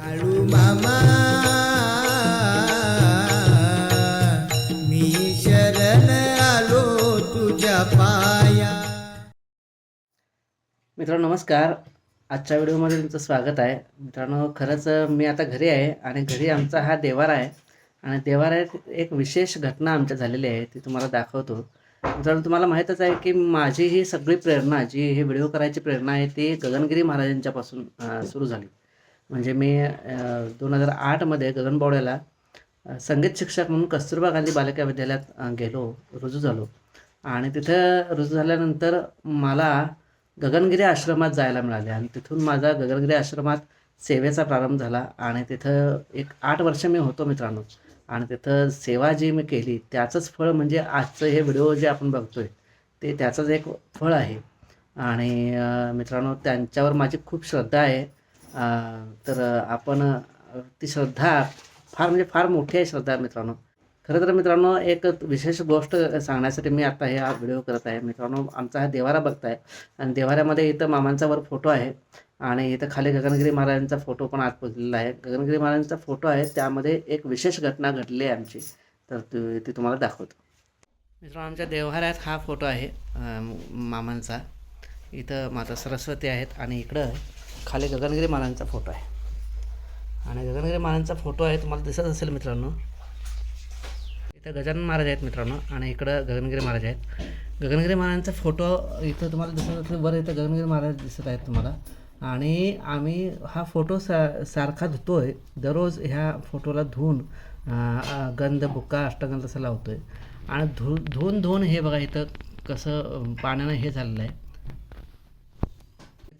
मामा. मी शरण आलो तुझ्या पाया. मित्रांनो नमस्कार. आजच्या व्हिडिओमध्ये तुमचं स्वागत आहे. मित्रांनो खरंच मी आता घरी आहे आणि घरी आमचा हा देवारा आहे. आणि देवारात एक विशेष घटना आमच्या झालेली आहे ती तुम्हाला दाखवतो. मित्रांनो तुम्हाला माहीतच आहे की माझी ही सगळी प्रेरणा जी हे व्हिडिओ करायची प्रेरणा आहे ती गगनगिरी महाराजांच्यापासून सुरू झाली. म्हणजे मी दोन हजार आठमध्ये गगनबावड्याला संगीत शिक्षक म्हणून कस्तुरबा गांधी बालिका विद्यालयात गेलो रुजू झालो. आणि तिथं रुजू झाल्यानंतर मला गगनगिरी आश्रमात जायला मिळाले. आणि तिथून माझा गगनगिरी आश्रमात सेवेचा प्रारंभ झाला. आणि तिथं एक आठ वर्ष मी होतो मित्रांनो. आणि तिथं सेवा जी मी केली त्याचंच फळ म्हणजे आजचं हे व्हिडिओ जे आपण बघतोय ते त्याचंच एक फळ आहे. आणि मित्रांनो त्यांच्यावर माझी खूप श्रद्धा आहे. तर आपण ती श्रद्धा फार म्हणजे फार मोठी आहे श्रद्धा मित्रांनो. खरं तर मित्रांनो एक विशेष गोष्ट सांगण्यासाठी मी आता हे हा व्हिडिओ करत आहे. मित्रांनो आमचा हा देवारा बघताय. आणि देवाऱ्यामध्ये इथं मामांचा वर फोटो आहे. आणि इथं खाली गगनगिरी महाराजांचा फोटो पण आत पुजलेला आहे. गगनगिरी महाराजांचा फोटो आहे. त्यामध्ये एक विशेष घटना घडली आहे आमची. तर ती ती तुम्हाला दाखवतो. मित्रांनो आमच्या देवहाऱ्यात हा फोटो आहे मामांचा. इथं माता सरस्वती आहेत आणि इकडं खाली गगनगिरी महाराजांचा फोटो आहे. आणि गगनगिरी महाराजांचा फोटो आहे तुम्हाला दिसत असेल मित्रांनो. इथं गजानन महाराज आहेत मित्रांनो आणि इकडं गगनगिरी महाराज आहेत. गगनगिरी महाराजांचा फोटो इथं तुम्हाला दिसत असेल बरं इथं गगनगिरी महाराज दिसत आहेत तुम्हाला. आणि आम्ही हा फोटो सा सारखा धुतो आहे दररोज ह्या फोटोला धुवून गंध बुक्का अष्टगंध असं लावतो आहे आणि धु धुवून धुवून हे बघा इथं कसं पाण्यानं हे झालेलं आहे.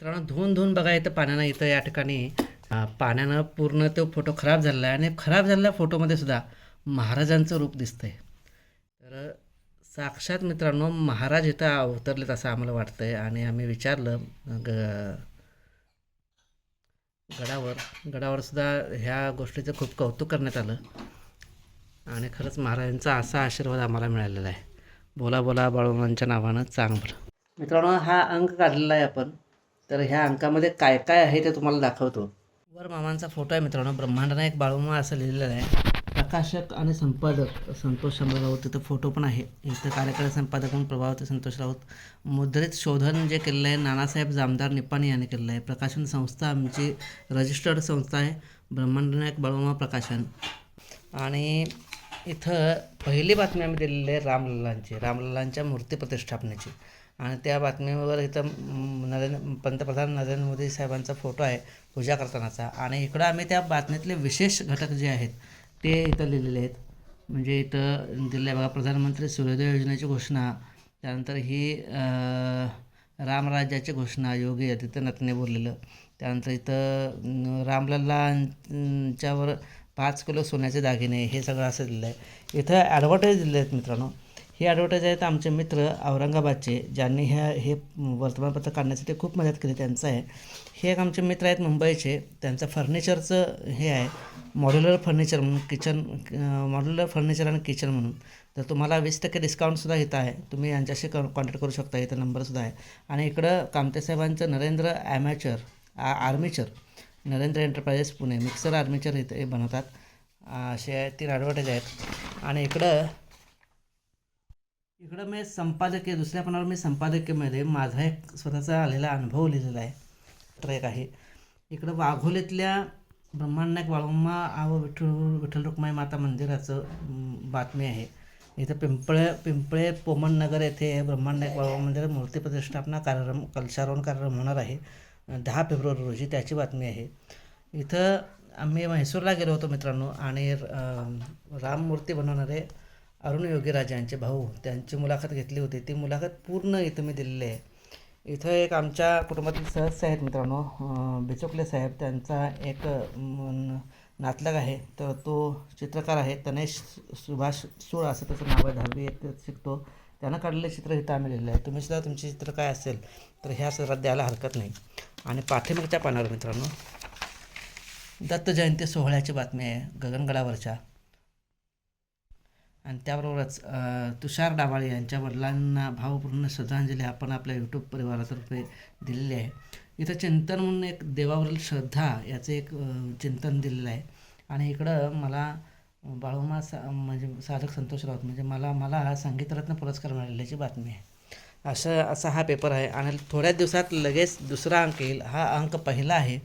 मित्रांनो धुवून धुवून बघा इथं पाण्यानं इथं या ठिकाणी पाण्यानं पूर्ण तो फोटो खराब झालेला आहे. आणि खराब झालेल्या फोटोमध्ये सुद्धा महाराजांचं रूप दिसतं आहे तर साक्षात मित्रांनो महाराज इथं अवतरलेत असं आम्हाला वाटतं आहे आणि आम्ही विचारलं ग गडावर गडावर सुद्धा ह्या गोष्टीचं खूप कौतुक करण्यात आलं. आणि खरंच महाराजांचा असा आशीर्वाद आम्हाला मिळालेला आहे. बोला बोला बाळूमांच्या नावानं चांगलं. मित्रांनो हा अंक काढलेला आहे आपण. तर ह्या अंकामध्ये काय काय आहे ते तुम्हाला दाखवतो. वर मामांचा फोटो आहे मित्रांनो ब्रह्मांडनायक बाळूमा असं लिहिलेलं आहे. प्रकाशक आणि संपादक संतोष शंभर राऊत तिथं फोटो पण आहे. इथं कार्यकारी संपादक म्हणून प्रभावती संतोष राऊत. मुद्रित शोधन जे केलेलं आहे नानासाहेब जामदार निपाणी यांनी केलेलं आहे. प्रकाशन संस्था आमची रजिस्टर्ड संस्था आहे ब्रह्मांडनायक बाळूमा प्रकाशन. आणि इथं पहिली बातमी आम्ही दिलेली आहे रामलल्लांची रामलल्लांच्या मूर्ती प्रतिष्ठापनेची. आणि त्या बातमीवर इथं नरेंद्र पंतप्रधान नरेंद्र मोदी साहेबांचा फोटो आहे पूजा करतानाचा. आणि इकडं आम्ही त्या बातमीतले विशेष घटक जे आहेत ते इथं लिहिलेले आहेत. म्हणजे इथं दिले बघा प्रधानमंत्री सूर्योदय योजनेची घोषणा त्यानंतर ही रामराज्याची घोषणा योगी आदित्यनाथने बोललेलं. त्यानंतर इथं रामलल्लांच्यावर पाच किलो सोन्याचे दागिने हे सगळं असं दिलं आहे. इथं ॲडव्हर्टाईज दिले आहेत मित्रांनो. हे ॲडव्हर्टाईज आहेत आमचे मित्र औरंगाबादचे ज्यांनी ह्या हे वर्तमानपत्र काढण्यासाठी खूप मदत केली त्यांचं आहे. हे एक आमचे मित्र आहेत मुंबईचे त्यांचं फर्निचरचं हे आहे मॉड्युलर फर्निचर म्हणून किचन मॉड्युलर फर्निचर आणि किचन म्हणून. तर तुम्हाला वीस टक्के डिस्काउंटसुद्धा इथं आहे. तुम्ही यांच्याशी कॉ कॉन्टॅक्ट करू शकता इथं नंबरसुद्धा आहे. आणि इकडं कामते साहेबांचं नरेंद्र ॲमॅचर आ armature Narendra enterprises Pune mixer armature इथे बनवतात. असे तीन ॲडव्हर्टाईज आहेत. आणि इकडं इकडं मी संपादकीय दुसऱ्या पानावर मी संपादकीयमध्ये माझा एक स्वतःचा आलेला अनुभव लिहिलेला आहे. ट्रॅक आहे. इकडं वाघोलीतल्या ब्रह्मांड बाळूमा आव विठ्ठल विठ्ठल रुक्माई माता मंदिराचं बातमी आहे. इथं पिंपळे पिंपळे पोमन नगर येथे ब्रह्मांड नायक मंदिर मंदिरात मूर्ती प्रतिष्ठापना कार्यक्रम कलशारोहण कार्यक्रम होणार आहे. दहा फेब्रुवारी रोजी त्याची बातमी आहे. इथं आम्ही म्हैसूरला गेलो होतो मित्रांनो आणि राममूर्ती बनवणारे अरुण योगीराज यांचे भाऊ त्यांची मुलाखत घेतली होती. ती मुलाखत पूर्ण इथं मी दिलेली आहे. इथं एक आमच्या कुटुंबातील सहस्य आहेत मित्रांनो. बिचुकले बिचोकले साहेब त्यांचा एक नातलग आहे. तर तो चित्रकार आहे. तनेश सुभाष सूळ असं त्याचं नाव आहे. दहावी शिकतो. त्यानं काढलेले चित्र इथं आम्ही लिहिलं आहे. तुम्ही सुद्धा तुमचे चित्र काय असेल तर ह्या सदरात द्यायला हरकत नाही. आणि पाठिंबाच्या पानावर मित्रांनो दत्त जयंती सोहळ्याची बातमी आहे. गगनगडावरच्या. आणि त्याबरोबरच तुषार डावाळे यांच्या वडिलांना भावपूर्ण श्रद्धांजली आपण आपल्या यूट्यूब परिवारातर्फे दिलेली आहे. इथं चिंतन म्हणून एक देवावरील श्रद्धा याचं एक चिंतन दिलेलं आहे. आणि इकडं मला बाळूमा सा म्हणजे साधक संतोष राऊत म्हणजे मला मला संगीतरत्न पुरस्कार मिळाल्याची बातमी आहे. असं असा हा पेपर आहे. आणि थोड्या दिवसात लगेच दुसरा अंक येईल. हा अंक पहिला आहे.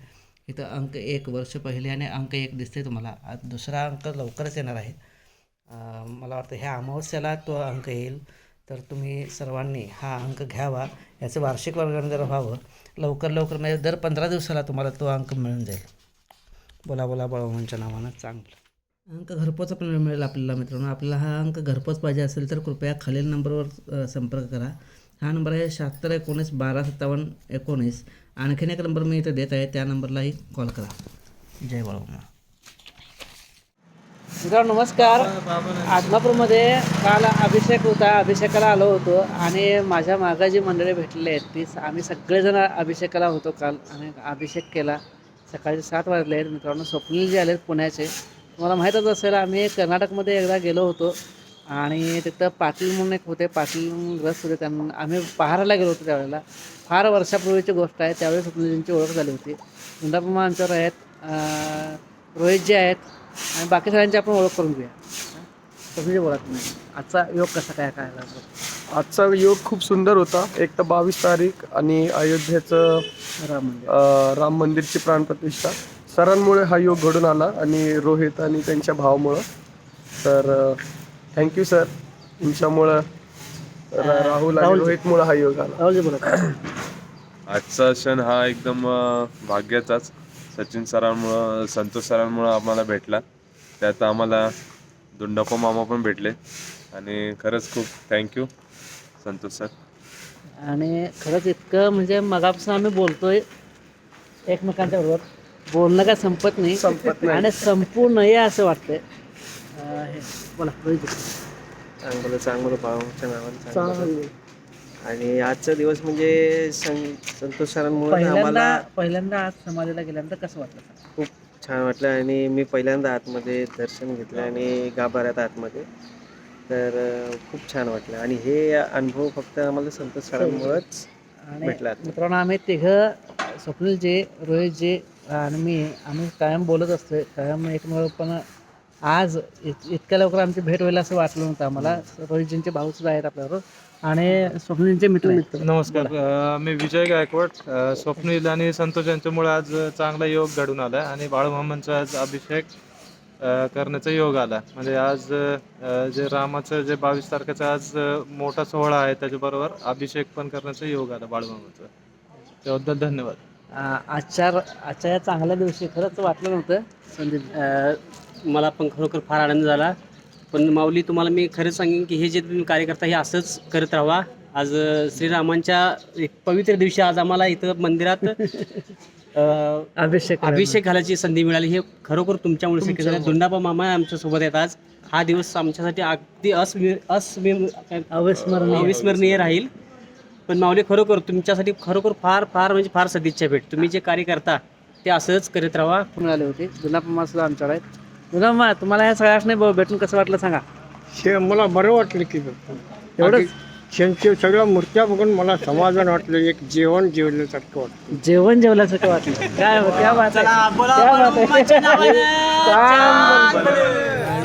इथं अंक एक वर्ष पहिले आणि अंक एक दिसते तुम्हाला. दुसरा अंक लवकरच येणार आहे. मला वाटतं ह्या अमावस्याला तो अंक येईल. तर तुम्ही सर्वांनी हा अंक घ्यावा. याचं वार्षिक वर्गण जर व्हावं लवकर लवकर म्हणजे दर पंधरा दिवसाला तुम्हाला तो अंक मिळून जाईल. बोला बोला बळवंच्या नावानं चांगलं. अंक घरपोच पण मिळेल आपल्याला मित्रांनो. आपल्याला हा अंक घरपोच पाहिजे असेल तर कृपया खालील नंबरवर संपर्क करा. हा नंबर आहे शहात्तर एकोणीस बारा सत्तावन्न एकोणीस. आणखीन एक नंबर मी इथं देत आहे त्या नंबरलाही कॉल करा. जय बाळूमा मित्रांनो नमस्कार. आदमापूरमध्ये काल अभिषेक होता अभिषेकाला आलो होतो आणि माझ्या मागं जी मंडळी भेटलेली आहेत ती आम्ही सगळेजण अभिषेकाला होतो काल आणि अभिषेक केला. सकाळचे सात वाजले आहेत. मित्रांनो स्वप्नील जे आले पुण्याचे. तुम्हाला माहीतच असेल आम्ही कर्नाटकमध्ये एकदा गेलो होतो आणि तिथं पाटील म्हणून एक होते. पाटील ग्रस्त होते त्यांना. आम्ही पहाराला गेलो होतो त्यावेळेला. फार वर्षापूर्वीची गोष्ट आहे. त्यावेळी स्वप्नीलजींची ओळख झाली होती. गुंडाप्रमा आमच्यावर आहेत रोहित जे आहेत आणि बाकी सगळ्यांची आपण ओळख करून घेऊया. स्वप्नीलजी बोला तुम्ही आजचा योग कसा काय काय? आजचा योग खूप सुंदर होता. एक तर बावीस तारीख आणि अयोध्येचं राम मंदिर. अं, राम मंदिरची प्राणप्रतिष्ठा. सरांमुळे हा योग घडून आला आणि रोहित आणि त्यांच्या भावामुळं. तर थँक्यू सर तुमच्यामुळं रा- राहुल आणि. रोहितमुळं हा योग आला. राहुलजी बोला. आजचा क्षण हा एकदम अ, भाग्याचाच. सचिन सरांमुळं संतोष सरांमुळं आम्हाला भेटला. त्यात आम्हाला दुंडापा मामा पण भेटले. आणि खरंच खूप थँक्यू संतोष सर. आणि खरंच इतकं म्हणजे मगापासून आम्ही बोलतोय एकमेकांच्या बरोबर. बोलणं काय संपत नाही. संपत नाही. आणि संपू नये असं वाटतंय. अं, हे बोला. चांगलं चांगलं भावाच्या नावानं चांगलं. चांगलं. आणि आजचा दिवस म्हणजे संतोष सरांमुळे आम्हाला पहिल्यांदा आज समाधीला गेल्यानंतर कसं वाटलं खूप छान वाटलं आणि मी पहिल्यांदा आतमध्ये दर्शन घेतलं आणि गाभाऱ्यात आतमध्ये. तर अं, खूप छान वाटलं. आणि हे अनुभव फक्त आम्हाला संतोष सरांमुळेच आणि भेटला मित्रांनो आम्ही तिघं स्वप्नीलजी रोहितजी आणि मी आम्ही कायम बोलत असतोय. कायम एकमेव पण आज इत इतक्या लवकर आमची भेट होईल असं वाटलं नव्हतं आम्हाला. रोहितजींचे भाऊ सुद्धा आहेत आपल्याबरोबर. आणि स्वप्नीलचे मित्र आहेत. नमस्कार. अ, मी विजय गायकवाड. अ, स्वप्नील आणि संतोष यांच्यामुळे आज चांगला योग घडून आला आणि बाळूमामांचा आज अभिषेक अ, करण्याचा योग आला म्हणजे आज अ, जे रामाचं जे बावीस तारखेचा आज अ, मोठा सोहळा आहे त्याच्याबरोबर अभिषेक पण करण्याचा योग आला बाळूमामाचा. त्याबद्दल धन्यवाद. आ- आजच्या आजच्या या चांगल्या दिवशी खरंच वाटलं नव्हतं. संदीप. अ, मला पण खरोखर फार आनंद झाला. पण माऊली तुम्हाला मी खरंच सांगेन की हे जे तुम्ही कार्य करता हे असंच करत राहा. आज श्रीरामांच्या एक पवित्र दिवशी आज आम्हाला इथं मंदिरात अभिषेक अभिषेक घालायची संधी मिळाली. हे खरोखर तुमच्यामुळे शक्य झालं. दुंडापा मामा आमच्यासोबत आहेत आज. हा दिवस आमच्यासाठी अगदी अस्मि अस्मि अविस्मरणीय. अविस्मरणीय राहील. पण माऊली खरोखर तुमच्यासाठी खरोखर फार फार म्हणजे फार सदिच्छा भेट. तुम्ही जे कार्य करता ते असंच करत राहा. मिळाले होते. जुनापमा सुद्धा आमच्याकडे आहेत. जुनापमा तुम्हाला ह्या सगळ्यांनी भेटून कसं वाटलं सांगा. हे मला बरं वाटलं की एवढंच. त्यांच्या सगळ्या मूर्त्या बघून मला समाधान वाटलं एक जेवण जेवल्यासारखं वाटतं जेवण जेवल्यासारखं वाटलं. काय हो, क्या बात आहे. क्या बात आहे. छान बोलले.